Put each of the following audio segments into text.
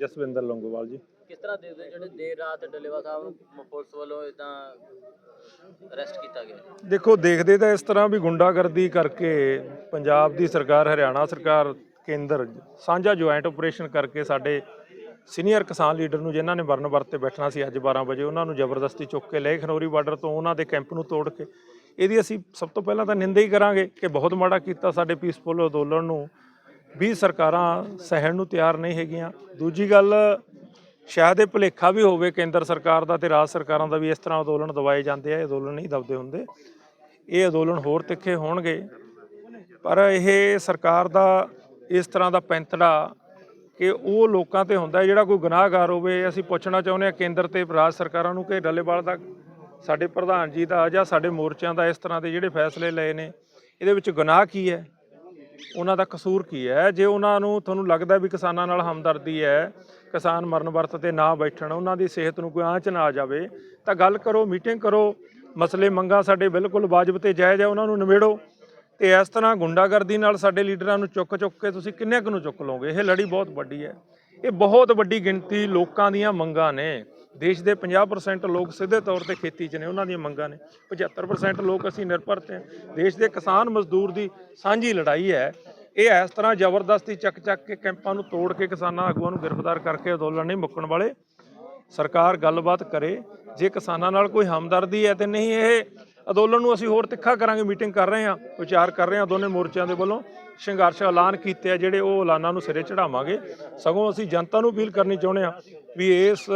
ਜਸਵਿੰਦਰ ਲੰਗੋਵਾਲ ਜੀ। ਕਿਸ ਤਰ੍ਹਾਂ ਦੇ ਦਿਓ ਜਿਹੜੇ ਦੇਰ ਰਾਤ ਡੱਲੇਵਾਲ ਸਾਹਿਬ ਨੂੰ ਪੁਲਿਸ ਵੱਲੋਂ ਇਦਾਂ ਅਰੈਸਟ ਕੀਤਾ ਗਿਆ? ਦੇਖੋ ਦੇਖਦੇ ਤਾਂ ਇਸ ਤਰ੍ਹਾਂ ਵੀ ਗੁੰਡਾਗਰਦੀ ਕਰਕੇ ਪੰਜਾਬ ਦੀ ਸਰਕਾਰ ਹਰਿਆਣਾ ਸਰਕਾਰ ਕੇਂਦਰ ਸਾਂਝਾ ਜੁਆਇੰਟ ਆਪਰੇਸ਼ਨ ਕਰਕੇ ਸਾਡੇ ਸੀਨੀਅਰ ਕਿਸਾਨ ਲੀਡਰ ਨੂੰ ਜਿਨ੍ਹਾਂ ਨੇ ਵਰਨ ਵਰਤ ਤੇ ਬੈਠਣਾ ਸੀ ਅੱਜ 12 ਵਜੇ ਉਹਨਾਂ ਨੂੰ ਜ਼ਬਰਦਸਤੀ ਚੁੱਕ ਕੇ ਲੈ ਖਨੌਰੀ ਬਾਰਡਰ ਤੋਂ ਉਹਨਾਂ ਦੇ ਕੈਂਪ ਨੂੰ ਤੋੜ ਕੇ। ਇਹਦੀ ਅਸੀਂ ਸਭ ਤੋਂ ਪਹਿਲਾਂ ਤਾਂ ਨਿੰਦਾ ਹੀ ਕਰਾਂਗੇ ਕਿ ਬਹੁਤ ਮਾੜਾ ਕੀਤਾ ਸਾਡੇ ਪੀਸਫੁਲ ਅੰਦੋਲਨ ਨੂੰ। ਵੀ ਸਰਕਾਰਾਂ ਸਹਿਣ ਨੂੰ ਤਿਆਰ ਨਹੀਂ ਹੈਗੀਆਂ। ਦੂਜੀ ਗੱਲ, ਸ਼ਾਇਦ ਇਹ ਭੁਲੇਖਾ ਵੀ ਹੋਵੇ ਕੇਂਦਰ ਸਰਕਾਰ ਦਾ ਤੇ ਰਾਜ ਸਰਕਾਰਾਂ ਦਾ ਵੀ ਇਸ ਤਰ੍ਹਾਂ ਅੰਦੋਲਨ ਦਵਾਏ ਜਾਂਦੇ ਆ ਅੰਦੋਲਨ ਨਹੀਂ ਦਬਦੇ ਹੁੰਦੇ। ਇਹ ਅੰਦੋਲਨ ਹੋਰ ਤਿੱਖੇ ਹੋਣਗੇ। ਪਰ ਇਹ ਸਰਕਾਰ ਦਾ ਇਸ ਤਰ੍ਹਾਂ ਦਾ ਪੈਂਤੜਾ ਕਿ ਉਹ ਲੋਕਾਂ ਤੇ ਹੁੰਦਾ ਜਿਹੜਾ ਕੋਈ ਗੁਨਾਹਗਾਰ ਹੋਵੇ, ਅਸੀਂ ਪੁੱਛਣਾ ਚਾਹੁੰਦੇ ਹਾਂ ਕੇਂਦਰ ਤੇ ਰਾਜ ਸਰਕਾਰਾਂ ਨੂੰ ਕਿ ਡੱਲੇਵਾਲ ਦਾ ਸਾਡੇ ਪ੍ਰਧਾਨ ਜੀ ਦਾ ਜਾਂ ਸਾਡੇ ਮੋਰਚਿਆਂ ਦਾ ਇਸ ਤਰ੍ਹਾਂ ਦੇ ਜਿਹੜੇ ਫੈਸਲੇ ਲਏ ਨੇ, ਇਹਦੇ ਵਿੱਚ ਗੁਨਾਹ ਕੀ ਹੈ? ਉਹਨਾਂ ਦਾ ਕਸੂਰ ਕੀ ਹੈ? ਜੇ ਉਹਨਾਂ ਨੂੰ ਤੁਹਾਨੂੰ ਲੱਗਦਾ ਵੀ ਕਿਸਾਨਾਂ ਨਾਲ ਹਮਦਰਦੀ ਹੈ, ਕਿਸਾਨ ਮਰਨ ਵਰਤ ਤੇ ਨਾ ਬੈਠਣ, ਉਹਨਾਂ ਦੀ ਸਿਹਤ ਨੂੰ ਕੋਈ ਆਂਚ ਨਾ ਆ ਜਾਵੇ, ਤਾਂ ਗੱਲ ਕਰੋ, ਮੀਟਿੰਗ ਕਰੋ, ਮਸਲੇ ਮੰਗਾ ਸਾਡੇ ਬਿਲਕੁਲ ਵਾਜਬ ਤੇ ਜਾਇਜ਼ ਹੈ, ਉਹਨਾਂ ਨੂੰ ਨਿਬੇੜੋ। ਤੇ ਇਸ ਤਰ੍ਹਾਂ ਗੁੰਡਾਗਰਦੀ ਨਾਲ ਸਾਡੇ ਲੀਡਰਾਂ ਨੂੰ ਚੁੱਕ ਚੁੱਕ ਕੇ ਤੁਸੀਂ ਕਿੰਨੇ ਕੁ ਨੂੰ ਚੁੱਕ ਲਓਗੇ? ਇਹ ਲੜੀ ਬਹੁਤ ਵੱਡੀ ਹੈ। ਇਹ ਬਹੁਤ ਵੱਡੀ ਗਿਣਤੀ ਲੋਕਾਂ ਦੀਆਂ ਮੰਗਾਂ ਨੇ। ਦੇਸ਼ ਦੇ 50% ਲੋਕ ਸਿੱਧੇ ਤੌਰ ਤੇ ਖੇਤੀ 'ਚ ਨੇ, ਉਹਨਾਂ ਦੀਆਂ ਮੰਗਾਂ ਨੇ। 75% ਲੋਕ ਅਸੀਂ ਨਿਰਭਰ ਤੇ ਹਾਂ। ਦੇਸ਼ ਦੇ ਕਿਸਾਨ ਮਜ਼ਦੂਰ ਦੀ ਸਾਂਝੀ ਲੜਾਈ ਹੈ। ਇਹ ਇਸ ਤਰ੍ਹਾਂ ਜ਼ਬਰਦਸਤੀ ਚੱਕ ਚੱਕ ਕੇ ਕੈਂਪਾਂ ਨੂੰ ਤੋੜ ਕੇ ਕਿਸਾਨਾਂ ਆਗੂਆਂ ਨੂੰ ਗ੍ਰਿਫਤਾਰ ਕਰਕੇ ਅੰਦੋਲਨ ਨਹੀਂ ਮੁੱਕਣ ਵਾਲੇ। ਸਰਕਾਰ ਗੱਲਬਾਤ ਕਰੇ। ਜੇ ਕਿਸਾਨਾਂ ਨਾਲ ਕੋਈ ਹਮਦਰਦੀ ਹੈ ਤੇ ਨਹੀਂ, ਇਹ ਅੰਦੋਲਨ ਨੂੰ ਅਸੀਂ ਹੋਰ ਤਿੱਖਾ ਕਰਾਂਗੇ, ਮੀਟਿੰਗ ਕਰ ਰਹੇ ਹਾਂ, ਵਿਚਾਰ ਕਰ ਰਹੇ ਹਾਂ ਦੋਨੇ ਮੋਰਚਿਆਂ ਦੇ ਵੱਲੋਂ। ਸੰਘਰਸ਼ ਐਲਾਨ ਕੀਤੇ ਆ, ਜਿਹੜੇ ਉਹ ਐਲਾਨਾਂ ਨੂੰ ਸਿਰੇ ਚੜਾਵਾਂਗੇ ਸਗੋਂ ਅਸੀਂ ਜਨਤਾ ਨੂੰ ਅਪੀਲ ਕਰਨੀ ਚਾਹੁੰਦੇ ਹਾਂ ਵੀ ਇਸ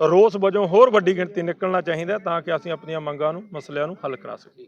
ਰੋਸ ਵਜੋਂ ਹੋਰ ਵੱਡੀ ਗਿਣਤੀ ਨਿਕਲਣਾ ਚਾਹੀਦਾ ਤਾਂ ਕਿ ਅਸੀਂ ਆਪਣੀਆਂ ਮੰਗਾਂ ਨੂੰ, ਮਸਲਿਆਂ ਨੂੰ ਹੱਲ ਕਰਾ ਸਕੀਏ।